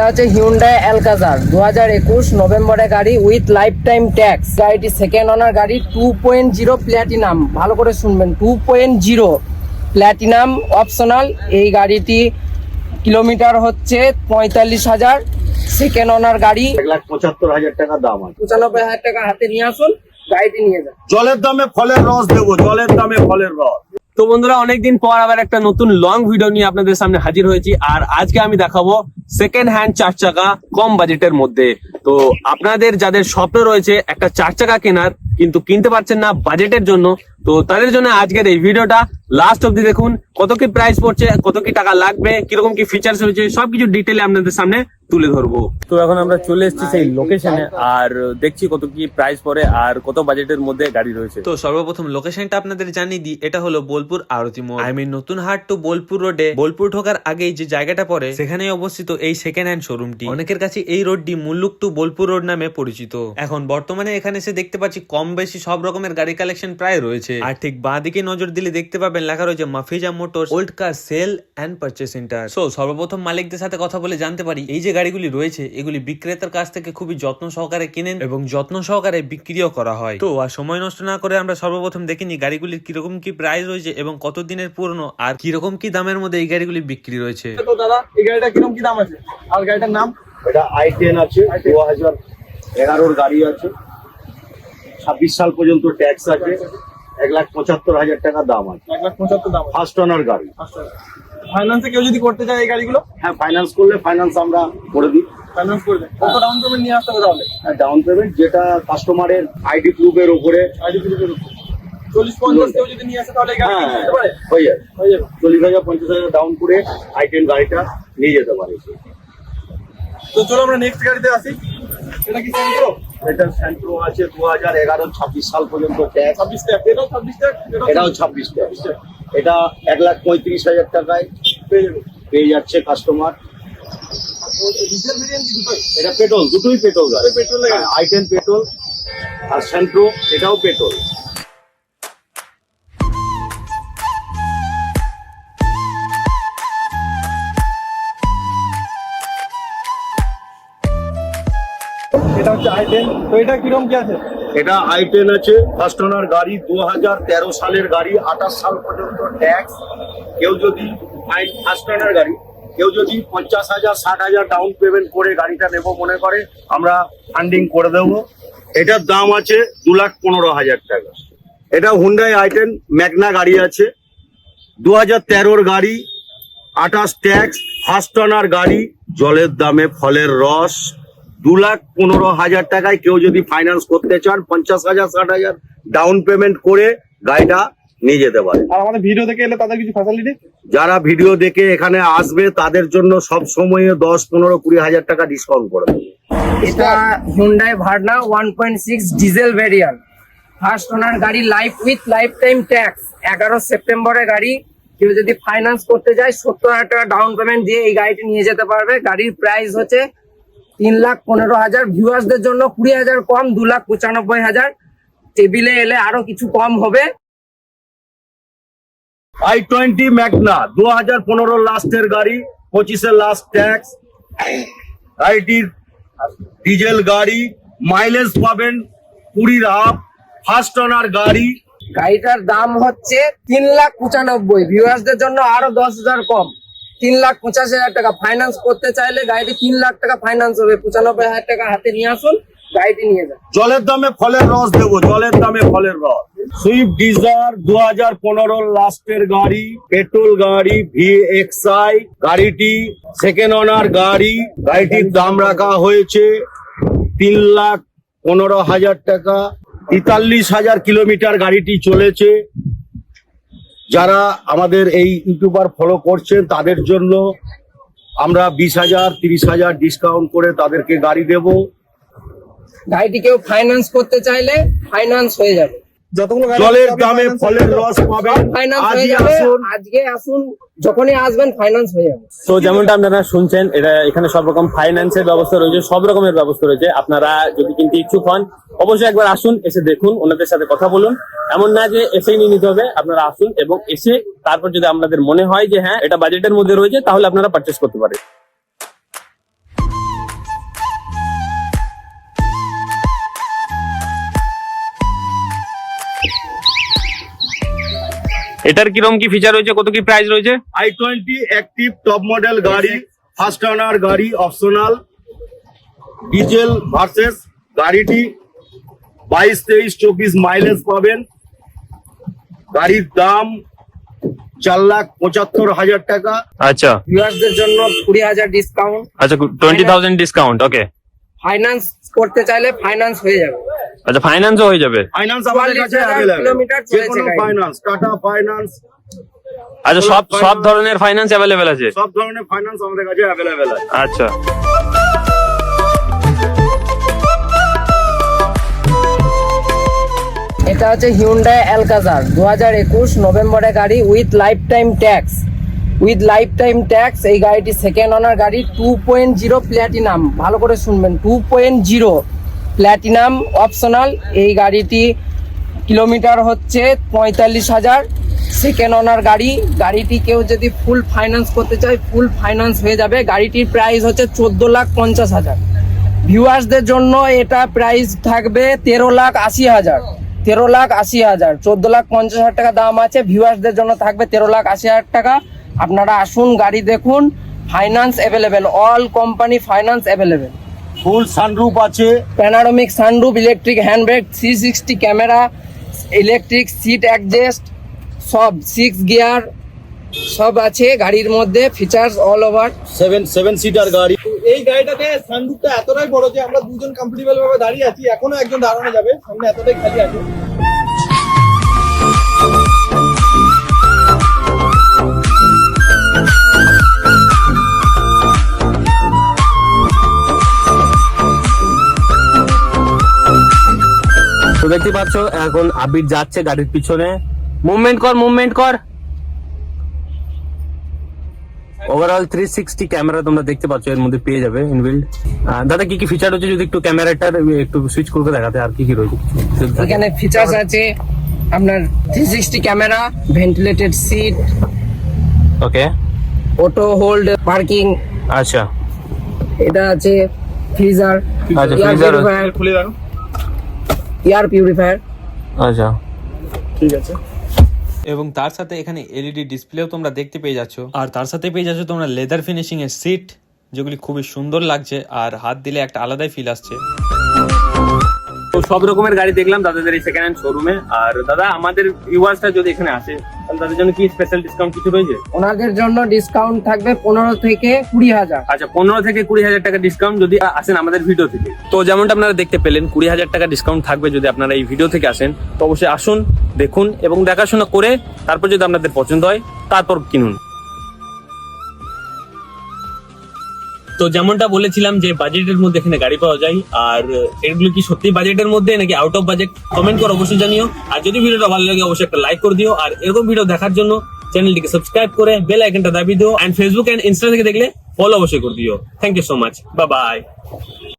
এটা হচ্ছে হিউন্ডাই অ্যালকাজার দু হাজার একুশ নভেম্বরে গাড়ি উইথ লাইফ টাইম ট্যাক্স গাড়িটি সেকেন্ড অনার গাড়ি টু পয়েন্ট জিরো প্ল্যাটিনাম ভালো করে শুনবেন two point zero platinum optional এই গাড়িটি কিলোমিটার হচ্ছে পঁয়তাল্লিশ হাজার। সেকেন্ড অনার গাড়ি। এক লাখ পঁচাত্তর হাজার টাকা দাম আছে। পঁচানব্বই হাজার টাকা হাতে নিয়ে আসুন গাড়িটি নিয়ে যান। জলের দামে ফলের রস দেবো জলের দামে ফলের রস। তো বন্ধুরা, অনেকদিন পর আবার একটা নতুন লং ভিডিও নিয়ে আপনাদের সামনে হাজির হয়েছি। আর আজকে আমি দেখাবো সেকেন্ড হ্যান্ড চার চাকা কম বাজেটের মধ্যে। তো আপনাদের যাদের স্বপ্ন রয়েছে একটা চার চাকা কেনার কিন্তু কিনতে পারছেন না বাজেটের জন্য। তো তাদের জন্য আজকের এই ভিডিওটা। লাস্ট অব্দি দেখুন কত কি প্রাইস পড়ছে কত কি টাকা লাগবে কীরকম কি ফিচার্স রয়েছে সবকিছু ডিটেলে আপনাদের সামনে তুলে ধরবো। তো এখন আমরা চলে এসেছি সেই লোকেশনে আর দেখছি কত কি প্রাইস পড়ে আর কত বাজেটের মধ্যে গাড়ি রয়েছে। তো সর্বপ্রথম লোকেশনটা আপনাদের জানিয়ে দিই এটা হলো বোলপুর আরতি মোড়। আই মিন নতুন হাট টু বোলপুর রোডে বোলপুর ঢোকার আগেই যে জায়গাটা পড়ে সেখানে অবস্থিত এই সেকেন্ড হ্যান্ড শোরুমটি অনেকের কাছে এই রোডটি মুল্লুক টু বোলপুর রোড নামে পরিচিত। এখন বর্তমানে এখানে এসে দেখতে পাচ্ছি কম বেশি সব রকমের গাড়ি কালেকশন প্রায় রয়েছে। আর ঠিক বাঁ দিকে নজর দিলে দেখতে পাবেন লেখা রয়েছে Mafiza motor old car sale and purchase centre so সর্বপ্রথম মালিকদের সাথে কথা বলে জানতে পারি এই যে গাড়িগুলি রয়েছে এগুলি বিক্রেতার কাছ থেকে খুবই যত্ন সহকারে কিনেন এবং যত্ন সহকারে বিক্রিও করা হয়। তো আর সময় নষ্ট না করে আমরা সর্বপ্রথম দেখিনি গাড়িগুলির কীরকম কি প্রাইস রয়েছে এবং কত দিনের পুরনো আর কীরকম কি দামের মধ্যে এই গাড়িগুলি বিক্রি রয়েছে। তো দাদা এই গাড়িটা কীরকম কি দাম আছে? আর গাড়িটার নাম? এটা আই টেন আছে দু হাজার এগারোর গাড়ি আছে। ছাব্বিশ সাল পর্যন্ত ট্যাক্স আছে এক লাখ পঁচাত্তর হাজার টাকা দাম আছে। এক লাখ পঁচাত্তর দাম ফার্স্ট অনার গাড়ি। ফাইন্যান্সে কেউ যদি করতে চায় এই গাড়িগুলো? হ্যাঁ ফাইন্যান্স করলে ফাইন্যান্স আমরা করে দিই। ফাইন্যান্স কত ডাউন পেমেন্ট নিয়ে আসতে হবে তাহলে? ডাউন পেমেন্ট যেটা কাস্টমারের আইডি প্রুফের উপরে। আইডি প্রুফের উপর। চল্লিশ পঞ্চাশ কেউ যদি নিয়ে আসে তাহলে গাড়ি হ্যাঁ পারে? হয়ে যাবে। হয়ে যাবে। চল্লিশ হাজার পঞ্চাশ হাজার ডাউন করে আই টেন গাড়িটা নিয়ে যেতে পারে। তো চলো আমরা নেক্সট গাড়িতে আসি। এটা কি সেন্ট্রো এটা সেন্ট্রো আছে দু হাজার এগারো ছাব্বিশ সাল পর্যন্ত এটাও ছাব্বিশ এটা এক লাখ পঁয়ত্রিশ হাজার টাকায় পেয়ে যাচ্ছে কাস্টমার এটা পেট্রোল দুটোই পেট্রোল আই টেন পেট্রোল আর সেন্ট্রো এটাও পেট্রোল। হচ্ছে আই তো এটা কীরকম কি আছে? এটা আই টেন আছে ফার্স্ট ওনার গাড়ি দু হাজার তেরো সালের গাড়ি, আঠাশ সাল পর্যন্ত ট্যাক্স কেউ যদি ফার্স্ট ওনার গাড়ি, কেউ যদি পঞ্চাশ হাজার, ষাট হাজার ডাউন পেমেন্ট করে গাড়িটা নেব মনে করে, আমরা ফান্ডিং করে দেবো। এটার দাম আছে দু লাখ পনেরো হাজার টাকা। এটা হুন্ডাই আই টেন ম্যাগনা গাড়ি আছে। দু হাজার তেরোর গাড়ি, আঠাশ ট্যাক্স ফার্স্ট ওনার গাড়ি, জলের দামে ফলের রস। দু লাখ পনেরো হাজার টাকায় কেউ যদি ফাইন্যান্স করতে চান পঞ্চাশ হাজার ষাট হাজার ডাউন পেমেন্ট করে গাড়িটা নিয়ে যেতে পারে। আর আমাদের ভিডিও দেখে এলে তাদের কিছু ফ্যাসিলিটি যারা ভিডিও দেখে এখানে আসবে তাদের জন্য সব সময় দশ পনেরো কুড়ি হাজার টাকা ডিসকাউন্ট করে দেবে। এটা Hyundai Verna one point six diesel variant first owner গাড়ি life with life time tax এগারো সেপ্টেম্বরের গাড়ি। কেউ যদি ফাইন্যান্স করতে যায় সত্তর হাজার টাকা ডাউন পেমেন্ট দিয়ে এই গাড়িটি নিয়ে যেতে পারবে। গাড়ির প্রাইস হচ্ছে তিন লাখ পনেরো হাজার ভিউয়ার্সদের জন্য কুড়ি হাজার কম দু লাখ পঁচানব্বই হাজার। টেবিলে এলে আরও কিছু কম হবে। আই টোয়েন্টি ম্যাগনা দু হাজার পনেরো লাস্টের গাড়ি পঁচিশের লাস্ট ট্যাক্স গাড়িটির ডিজেল গাড়ি মাইলেজ পাবেন কুড়ির হাফ ফার্স্ট ওনার গাড়ি। গাড়িটার দাম হচ্ছে তিন লাখ পঁচানব্বই ভিউয়ার্সদের জন্য আরও দশ হাজার কম। তিন লাখ পঁচাশি হাজার টাকা ফাইন্যান্স করতে চাইলে গাড়িটি তিন লাখ টাকা ফাইন্যান্স হবে। পঁচানব্বই হাজার টাকা হাতে নিয়ে আসুন, গাড়িটি নিয়ে যান। জলের দামে ফলের রস দেবো, জলের দামে ফলের রস। সুইফট ডিজার দু হাজার পনেরো লাস্টের গাড়ি, পেট্রোল গাড়ি ভি এক্সআই গাড়িটি সেকেন্ড ওনার গাড়ি, গাড়িটির দাম রাখা হয়েছে তিন লাখ পনেরো হাজার টাকা। তেতাল্লিশ হাজার কিলোমিটার গাড়িটি চলেছে। যারা আমাদের এই ইউটিউবার ফলো করছেন, তাদের জন্য আমরা বিশ হাজার, তিরিশ হাজার ডিসকাউন্ট করে তাদেরকে গাড়ি দেব। গাড়িটি কেউ ফাইন্যান্স করতে চাইলে ফাইন্যান্স হয়ে যাবে। জলের দামে ফলের রস পাবেন। আসুন। আজকে আসুন যখনই আসবেন ফাইন্যান্স হয়ে যাবে। তো যেমনটা আপনারা শুনছেন এটা এখানে সব রকম ফাইন্যান্সের ব্যবস্থা রয়েছে সব রকমের ব্যবস্থা রয়েছে। আপনারা যদি কিনতে ইচ্ছুক হন অবশ্যই একবার আসুন এসে দেখুন ওনাদের সাথে কথা বলুন। এমন না যে এসেই নিয়ে নিতে হবে আপনারা আসুন এবং এসে তারপর যদি আপনাদের মনে হয় যে হ্যাঁ এটা বাজেটের মধ্যে রয়েছে তাহলে আপনারা পারচেস করতে পারেন। এটার কীরকম কি ফিচার রয়েছে? কত কি প্রাইস রয়েছে? I twenty active top model গাড়ি ফার্স্ট ওনার গাড়ি অপশনাল ডিজেল ভার্সেস গাড়িটি বাইশ তেইশ চব্বিশ মাইলেজ পাবেন। গাড়ির দাম চার লাখ পঁচাত্তর হাজার টাকা। আচ্ছা। ভিউয়ার্সদের জন্য কুড়ি হাজার ডিসকাউন্ট আচ্ছা twenty thousand discount okay finance করতে চাইলে ফাইন্যান্স হয়ে যাবে। আচ্ছা ফাইন্যান্সও হয়ে যাবে? ফাইন্যান্স আমাদের কাছে 44,000 অ্যাভেলেবেল কিলোমিটার যে কোনো ফাইন্যান্স টাটা ফাইন্যান্স আচ্ছা সব সব ধরনের ফাইন্যান্স অ্যাভেলেবেল আছে? সব ধরনের ফাইন্যান্স আমাদের কাছে অ্যাভেলেবেল আছে। আচ্ছা। এটা হচ্ছে হিউন্ডাই অ্যালকাজার দু হাজার একুশ নভেম্বরে গাড়ি with life time tax with life time tax এই গাড়িটি সেকেন্ড অনার গাড়ি টু পয়েন্ট জিরো প্ল্যাটিনাম ভালো করে শুনবেন two point zero platinum optional. এই গাড়িটি কিলোমিটার হচ্ছে পঁয়তাল্লিশ হাজার। সেকেন্ড ওনার গাড়ি। গাড়িটি কেউ যদি ফুল ফাইন্যান্স করতে চায় ফুল ফাইন্যান্স হয়ে যাবে। গাড়িটির প্রাইস হচ্ছে চোদ্দ লাখ পঞ্চাশ হাজার। ভিউয়ার্সদের জন্য এটা প্রাইস থাকবে তেরো লাখ আশি হাজার। তেরো লাখ আশি হাজার। চোদ্দ লাখ পঞ্চাশ হাজার টাকা দাম আছে। ভিউয়ার্সদের জন্য থাকবে তেরো লাখ আশি হাজার টাকা। আপনারা আসুন, গাড়ি দেখুন। Finance available all company finance available full sunroof আছে। Panoramic sunroof electric handbrake three sixty camera electric seat adjust সব সিক্স গিয়ার সব আছে গাড়ির মধ্যে features all over seven seven seater গাড়ি। এই গাড়িটাতে সানরুফটা এতটাই বড় যে আমরা দুজন কমফোর্টেবল ভাবে দাঁড়িয়ে আছি এখনও একজন দাঁড়ানো যাবে সামনে এতটাই খালি আছে। দেখতে পাচ্ছ এখন আবির যাচ্ছে গাড়ির পিছনে। মুভমেন্ট কর মুভমেন্ট কর। ওভারঅল থ্রি সিক্সটি ক্যামেরা তোমরা দেখতে পাচ্ছ এর মধ্যে পেয়ে যাবে ইনবিল্ড দাদা কি কি ফিচার হচ্ছে? যদি একটু ক্যামেরাটার একটু সুইচ করে দেখাতে আর কি কি রয়েছে? এখানে ফিচার্স আছে আপনার three sixty camera ventilated seat okay auto hold parking আচ্ছা। এটা আছে ফ্রিজার আচ্ছা, পিউরিফায়ার খুলে রাখো এয়ার পিউরিফায়ার। আচ্ছা। ঠিক আছে। এবং তার সাথে এখানে এলইডি ডিসপ্লেও তোমরা দেখতে পেয়ে যাচ্ছ। আর তার সাথে পেয়ে যাচ্ছ তোমরা লেদার ফিনিশিং এর সিট যেগুলি খুবই সুন্দর লাগছে আর হাত দিলে একটা আলাদাই ফিল আসছে। তো সব রকমের গাড়ি দেখলাম দাদাদের এই সেকেন্ড হ্যান্ড শোরুমে আর দাদা আমাদের ভিউয়ার্সরা যদি এখানে আসে তাদের জন্য কি স্পেশাল ডিসকাউন্ট কিছু রয়েছে? ওনাদের জন্য ডিসকাউন্ট থাকবে পনেরো থেকে কুড়ি হাজার। আচ্ছা পনেরো থেকে কুড়ি হাজার টাকা ডিসকাউন্ট যদি আসেন আমাদের ভিডিও থেকে। তো যেমনটা আপনারা দেখতে পেলেন কুড়ি হাজার টাকা ডিসকাউন্ট থাকবে যদি আপনারা এই ভিডিও থেকে আসেন। তো অবশ্যই আসুন দেখুন এবং দেখাশোনা করে তারপর যদি আপনাদের পছন্দ হয় তারপর কিনুন। তো যেমনটা বলেছিলাম যে বাজেটের মধ্যে এখানে গাড়ি পাওয়া যায়, আর এগুলো কি সত্যি বাজেটের মধ্যে নাকি আউট অফ বাজেট কমেন্ট করে অবশ্যই জানিও। আর যদি ভিডিওটা ভালো লাগে, অবশ্যই একটা লাইক করে দিও। আর এরকম ভিডিও দেখার জন্য চ্যানেলটিকে সাবস্ক্রাইব করে বেল আইকনটা দাবি দিও। অ্যান্ড ফেসবুক এন্ড ইনস্টা থেকে দেখলে ফলো অবশ্যই করে দিও। থ্যাংক ইউ সো মাচ বা বাই